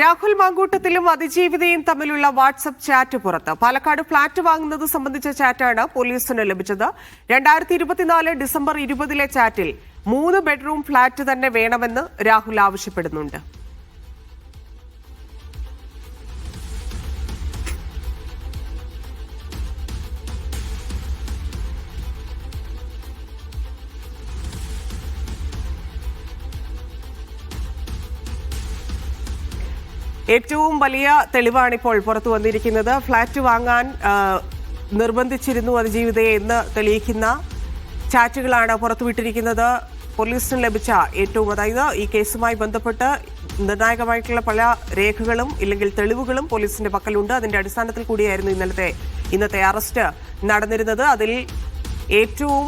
രാഹുൽ മാങ്കൂട്ടത്തിലും അതിജീവിതയും തമ്മിലുള്ള WhatsApp chat പുറത്ത്. Palakkad flat വാങ്ങുന്നത് സംബന്ധിച്ച ചാറ്റാണ് പോലീസിന് ലഭിച്ചത്. രണ്ടായിരത്തി ഇരുപത്തിനാല് ഡിസംബർ ഇരുപതിലെ ചാറ്റിൽ മൂന്ന് ബെഡ്റൂം ഫ്ളാറ്റ് തന്നെ വേണമെന്ന് രാഹുൽ ആവശ്യപ്പെടുന്നുണ്ട്. ഏറ്റവും വലിയ തെളിവാണിപ്പോൾ പുറത്തു വന്നിരിക്കുന്നത്. ഫ്ളാറ്റ് വാങ്ങാൻ നിർബന്ധിച്ചിരുന്നു അതിജീവിതയെ എന്ന് തെളിയിക്കുന്ന ചാറ്റുകളാണ് പുറത്തുവിട്ടിരിക്കുന്നത്. പോലീസിന് ലഭിച്ച ഏറ്റവും അതായത് ഈ കേസുമായി ബന്ധപ്പെട്ട് നിർണായകമായിട്ടുള്ള പല രേഖകളും ഇല്ലെങ്കിൽ തെളിവുകളും പോലീസിന്റെ പക്കലുണ്ട്. അതിന്റെ അടിസ്ഥാനത്തിൽ കൂടിയായിരുന്നു ഇന്നലത്തെ ഇന്നത്തെ അറസ്റ്റ് നടന്നിരുന്നത്. അതിൽ ഏറ്റവും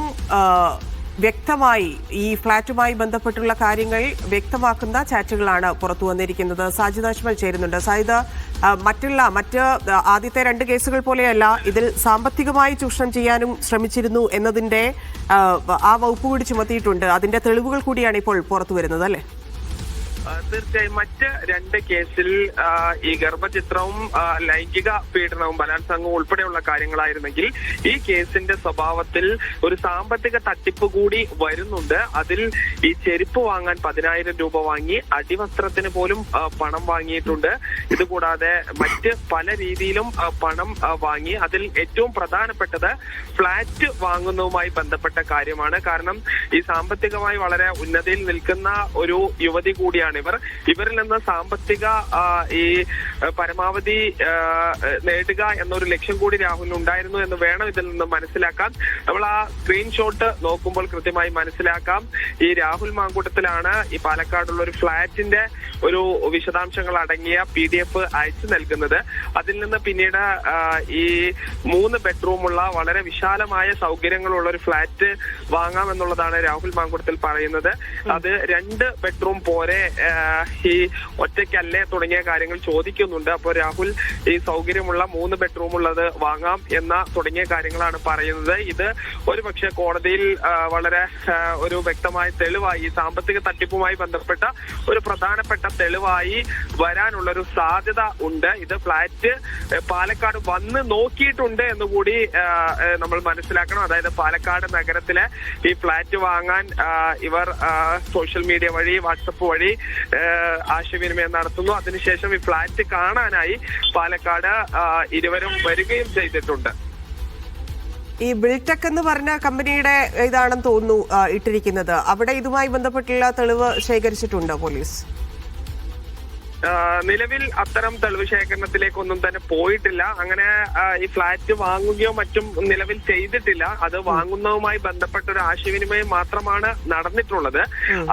വ്യക്തമായി ഈ ഫ്ളാറ്റുമായി ബന്ധപ്പെട്ടുള്ള കാര്യങ്ങൾ വ്യക്തമാക്കുന്ന ചാറ്റുകളാണ് പുറത്തു വന്നിരിക്കുന്നത്. സാജിദ് അജ്മൽ ചേരുന്നുണ്ട്. സാജിദ് മറ്റുള്ള മറ്റ് ആദ്യത്തെ രണ്ട് കേസുകൾ പോലെയല്ല ഇതിൽ സാമ്പത്തികമായി ചൂഷണം ചെയ്യാനും ശ്രമിച്ചിരുന്നു എന്നതിന്റെ ആ, വകുപ്പ് കൂടി ചുമത്തിയിട്ടുണ്ട്. അതിന്റെ തെളിവുകൾ കൂടിയാണ് ഇപ്പോൾ പുറത്തു വരുന്നത് അല്ലേ? തീർച്ചയായും മറ്റ് രണ്ട് കേസിൽ ഈ ഗർഭചിത്രവും ലൈംഗിക പീഡനവും ബലാത്സംഗവും ഉൾപ്പെടെയുള്ള കാര്യങ്ങളായിരുന്നെങ്കിൽ ഈ കേസിന്റെ സ്വഭാവത്തിൽ ഒരു സാമ്പത്തിക തട്ടിപ്പ് കൂടി വരുന്നുണ്ട്. അതിൽ ഈ ചെരുപ്പ് വാങ്ങാൻ പതിനായിരം രൂപ വാങ്ങി അടിവസ്ത്രത്തിന് പോലും പണം വാങ്ങിയിട്ടുണ്ട്. ഇതുകൂടാതെ മറ്റ് പല രീതിയിലും പണം വാങ്ങി അതിൽ ഏറ്റവും പ്രധാനപ്പെട്ടത് ഫ്ളാറ്റ് വാങ്ങുന്നതുമായി ബന്ധപ്പെട്ട കാര്യമാണ്. കാരണം ഈ സാമ്പത്തികമായി വളരെ ഉന്നതിയിൽ നിൽക്കുന്ന ഒരു യുവതി കൂടിയാണ് ഇവർ ഇവരിൽ നിന്ന് സാമ്പത്തിക ഈ പരമാവധി നേടുക എന്നൊരു ലക്ഷ്യം കൂടി രാഹുലിന് ഉണ്ടായിരുന്നു എന്ന് വേണം ഇതിൽ നിന്ന് മനസ്സിലാക്കാൻ. നമ്മൾ ആ സ്ക്രീൻഷോട്ട് നോക്കുമ്പോൾ കൃത്യമായി മനസ്സിലാക്കാം. ഈ രാഹുൽ മാങ്കൂട്ടത്തിലാണ് ഈ പാലക്കാടുള്ള ഒരു ഫ്ളാറ്റിന്റെ ഒരു വിശദാംശങ്ങൾ അടങ്ങിയ പി ഡി എഫ് അയച്ചു നൽകുന്നത്. അതിൽ നിന്ന് പിന്നീട് ഈ മൂന്ന് ബെഡ്റൂമുള്ള വളരെ വിശാലമായ സൗകര്യങ്ങളുള്ള ഒരു ഫ്ളാറ്റ് വാങ്ങാമെന്നുള്ളതാണ് രാഹുൽ മാങ്കുടത്തിൽ പറയുന്നത്. അത് രണ്ട് ബെഡ്റൂം പോരെ ഈ ഒറ്റയ്ക്കല്ലേ തുടങ്ങിയ കാര്യങ്ങൾ ചോദിക്കുന്നുണ്ട്. അപ്പോൾ രാഹുൽ ഈ സൗകര്യമുള്ള മൂന്ന് ബെഡ്റൂം ഉള്ളത് വാങ്ങാം എന്ന തുടങ്ങിയ കാര്യങ്ങളാണ് പറയുന്നത്. ഇത് ഒരു പക്ഷേ കോടതിയിൽ വളരെ ഒരു വ്യക്തമായ തെളിവായി സാമ്പത്തിക തട്ടിപ്പുമായി ബന്ധപ്പെട്ട ഒരു പ്രധാനപ്പെട്ട തെളിവായി വരാനുള്ള ഒരു സാധ്യത ഉണ്ട്. ഇത് ഫ്ലാറ്റ് പാലക്കാട് വന്ന് നോക്കിയിട്ടുണ്ട് എന്ന് കൂടി നമ്മൾ മനസ്സിലാക്കണം. അതായത് പാലക്കാട് നഗരത്തിലെ ഈ ഫ്ലാറ്റ് വാങ്ങാൻ ഇവർ സോഷ്യൽ മീഡിയ വഴി വാട്സപ്പ് വഴി ആശയവിനിമയം നടത്തുന്നു. അതിനുശേഷം ഈ ഫ്ളാറ്റ് കാണാനായി പാലക്കാട് ഇരുവരും വരികയും ചെയ്തിട്ടുണ്ട്. ഈ ബിൽടെക് എന്ന് പറഞ്ഞ കമ്പനിയുടെ ഇതാണെന്ന് തോന്നുന്നു ഇട്ടിരിക്കുന്നത്. അവിടെ ഇതുമായി ബന്ധപ്പെട്ടുള്ള തെളിവ് ശേഖരിച്ചിട്ടുണ്ടോ പോലീസ്? നിലവിൽ അത്തരം തെളിവ് ശേഖരണത്തിലേക്കൊന്നും തന്നെ പോയിട്ടില്ല. അങ്ങനെ ഈ ഫ്ളാറ്റ് വാങ്ങുകയോ മറ്റും നിലവിൽ ചെയ്തിട്ടില്ല. അത് വാങ്ങുന്നതുമായി ബന്ധപ്പെട്ട ഒരു ആശയവിനിമയം മാത്രമാണ് നടന്നിട്ടുള്ളത്.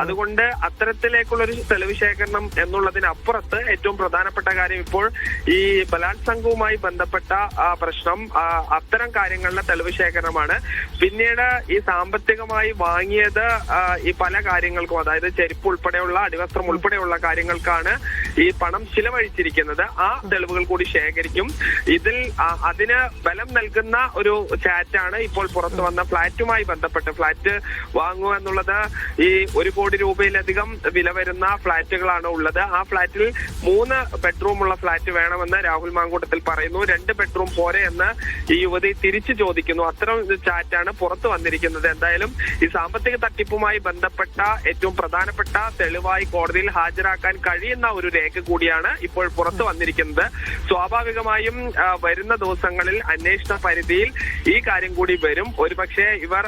അതുകൊണ്ട് അത്തരത്തിലേക്കുള്ള ഒരു തെളിവ് ശേഖരണം എന്നുള്ളതിനപ്പുറത്ത് ഏറ്റവും പ്രധാനപ്പെട്ട കാര്യം ഇപ്പോൾ ഈ ബലാത്സംഗവുമായി ബന്ധപ്പെട്ട പ്രശ്നം അത്തരം കാര്യങ്ങളിലെ തെളിവ് ശേഖരണമാണ് പിന്നീട് ഈ സാമ്പത്തികമായി വാങ്ങിയത് ഈ പല കാര്യങ്ങൾക്കും അതായത് ചെരുപ്പ് ഉൾപ്പെടെയുള്ള അടിവസ്ത്രം ഉൾപ്പെടെയുള്ള കാര്യങ്ങൾക്കാണ് ഈ പണം ചിലവഴിച്ചിരിക്കുന്നത് ആ തെളിവുകൾ കൂടി ശേഖരിക്കും. ഇതിൽ അതിന് ബലം നൽകുന്ന ഒരു ചാറ്റാണ് ഇപ്പോൾ പുറത്തു വന്ന ഫ്ളാറ്റുമായി ബന്ധപ്പെട്ട് ഫ്ളാറ്റ് വാങ്ങുക എന്നുള്ളത്. ഈ ഒരു കോടി രൂപയിലധികം വില വരുന്ന ഫ്ളാറ്റുകളാണ് ഉള്ളത്. ആ ഫ്ളാറ്റിൽ മൂന്ന് ബെഡ്റൂം ഉള്ള ഫ്ളാറ്റ് വേണമെന്ന് രാഹുൽ മാങ്കൂട്ടത്തിൽ പറയുന്നു. രണ്ട് ബെഡ്റൂം പോരെ എന്ന് ഈ യുവതി തിരിച്ചു ചോദിക്കുന്നു. അത്തരം ചാറ്റാണ് പുറത്തു വന്നിരിക്കുന്നത്. എന്തായാലും ഈ സാമ്പത്തിക തട്ടിപ്പുമായി ബന്ധപ്പെട്ട ഏറ്റവും പ്രധാനപ്പെട്ട തെളിവായി കോടതിയിൽ ഹാജരാക്കാൻ കഴിയുന്ന ഒരു രേഖ കൂടിയാണ് ഇപ്പോൾ പുറത്തു വന്നിരിക്കുന്നത്. സ്വാഭാവികമായും വരുന്ന ദിവസങ്ങളിൽ അന്വേഷണ പരിധിയിൽ ഈ കാര്യം കൂടി വരും. ഒരുപക്ഷെ ഇവർ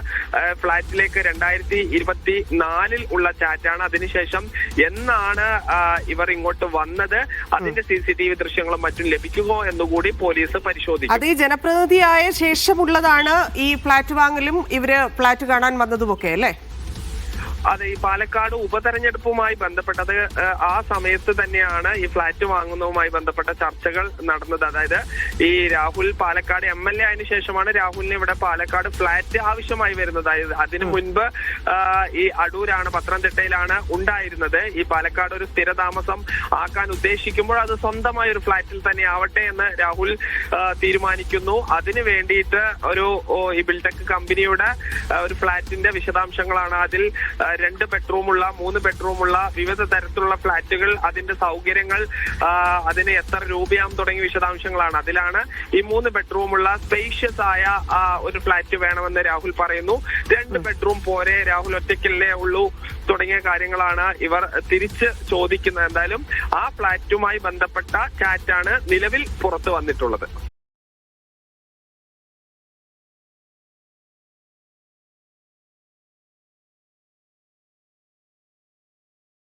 ഫ്ളാറ്റിലേക്ക് രണ്ടായിരത്തി ഇരുപത്തി നാലിൽ ഉള്ള ചാറ്റാണ് അതിനുശേഷം എന്നാണ് ഇവർ ഇങ്ങോട്ട് വന്നത്. അതിന്റെ സി സി ടി വി ദൃശ്യങ്ങളും മറ്റും ലഭിക്കുമോ എന്നുകൂടി പോലീസ് പരിശോധിക്കും. അത് ജനപ്രതിനിധിയായ ശേഷമുള്ളതാണ് ഈ ഫ്ളാറ്റ് വാങ്ങലും ഇവർ ഫ്ളാറ്റ് കാണാൻ വന്നതുമൊക്കെ അല്ലേ? അതെ ഈ പാലക്കാട് ഉപതെരഞ്ഞെടുപ്പുമായി ബന്ധപ്പെട്ടത് ആ സമയത്ത് തന്നെയാണ് ഈ ഫ്ളാറ്റ് വാങ്ങുന്നതുമായി ബന്ധപ്പെട്ട ചർച്ചകൾ നടന്നത്. അതായത് ഈ Rahul Palakkad M L A ആയതിനു ശേഷമാണ് രാഹുലിന് ഇവിടെ പാലക്കാട് ഫ്ളാറ്റ് ആവശ്യമായി വരുന്നത്. അതായത് അതിനു മുൻപ് ഈ അടൂരാണ് പത്തനംതിട്ടയിലാണ് ഉണ്ടായിരുന്നത്. ഈ പാലക്കാട് ഒരു സ്ഥിരതാമസം ആക്കാൻ ഉദ്ദേശിക്കുമ്പോൾ അത് സ്വന്തമായ ഒരു ഫ്ളാറ്റിൽ തന്നെ ആവട്ടെ എന്ന് രാഹുൽ തീരുമാനിക്കുന്നു. അതിനു വേണ്ടിയിട്ട് ഒരു ഈ ബിൽടെക് കമ്പനിയുടെ ഒരു ഫ്ളാറ്റിന്റെ വിശദാംശങ്ങളാണ് അതിൽ രണ്ട് ബെഡ്റൂമുള്ള മൂന്ന് ബെഡ്റൂമുള്ള വിവിധ തരത്തിലുള്ള ഫ്ളാറ്റുകൾ അതിന്റെ സൗകര്യങ്ങൾ അതിന് എത്ര രൂപയാം തുടങ്ങിയ വിശദാംശങ്ങളാണ്. അതിലാണ് ഈ മൂന്ന് ബെഡ്റൂമുള്ള സ്പേഷ്യസ് ആയ ഒരു ഫ്ളാറ്റ് വേണമെന്ന് രാഹുൽ പറയുന്നു. രണ്ട് ബെഡ്റൂം പോരെ രാഹുൽ ഒറ്റയ്ക്കല്ലേ ഉള്ളൂ തുടങ്ങിയ കാര്യങ്ങളാണ് ഇവർ തിരിച്ച് ചോദിക്കുന്നത്. എന്തായാലും ആ ഫ്ളാറ്റുമായി ബന്ധപ്പെട്ട ചാറ്റാണ് നിലവിൽ പുറത്തു വന്നിട്ടുള്ളത്.